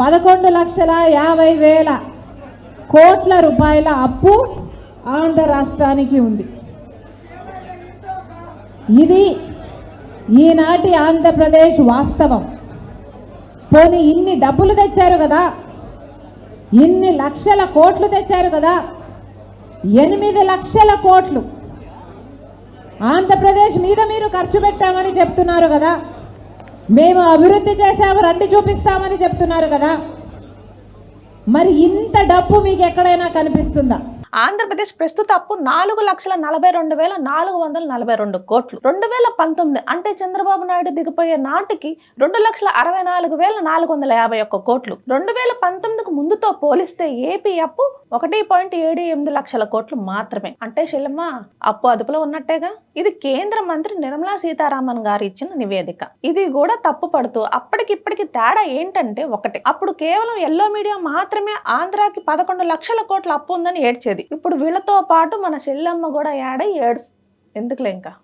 పదకొండు లక్షల యాభై వేల కోట్ల రూపాయల అప్పు ఆంధ్ర రాష్ట్రానికి ఉంది. ఇది ఈనాటి ఆంధ్రప్రదేశ్ వాస్తవం. పోనీ ఇన్ని డబ్బులు తెచ్చారు కదా? ఇన్ని లక్షల కోట్లు తెచ్చారు కదా? ఎనిమిది లక్షల కోట్లు. ఆంధ్రప్రదేశ్ మీద మీరు ఖర్చు పెట్టామని చెప్తున్నారు కదా? మేము అభివృద్ధి చేశాము రండి చూపిస్తామని చెప్తున్నారు కదా. మరి ఇంత డబ్బు మీకు ఎక్కడైనా కనిపిస్తుందా? ఆంధ్రప్రదేశ్ ప్రస్తుత అప్పు నాలుగు లక్షల నలభై రెండు వేల నాలుగు వందల నలభై రెండు కోట్లు. రెండు వేల పంతొమ్మిది అంటే చంద్రబాబు నాయుడు దిగిపోయే నాటికి రెండు లక్షల అరవై నాలుగు వేల నాలుగు వందల యాభై ఒక్క కోట్లు. రెండు వేల పంతొమ్మిదికి ముందుతో పోలిస్తే ఏపీ అప్పు ఒకటి పాయింట్ ఏడు ఎనిమిది లక్షల కోట్లు మాత్రమే. అంటే శిలమ్మ అప్పు అదుపులో ఉన్నట్టేగా? ఇది కేంద్ర మంత్రి నిర్మలా సీతారామన్ గారు ఇచ్చిన నివేదిక. ఇది కూడా తప్పు పడుతూ అప్పటికిప్పటికి తేడా ఏంటంటే ఒకటి. అప్పుడు కేవలం ఎల్లో మీడియా మాత్రమే ఆంధ్రాకి పదకొండు లక్షల కోట్ల అప్పు ఉందని ఏడ్చేది. ఇప్పుడు వీళ్ళతో పాటు మన చెల్లెమ్మ కూడా ఏడై ఏడ్స్. ఎందుకులే ఇంకా?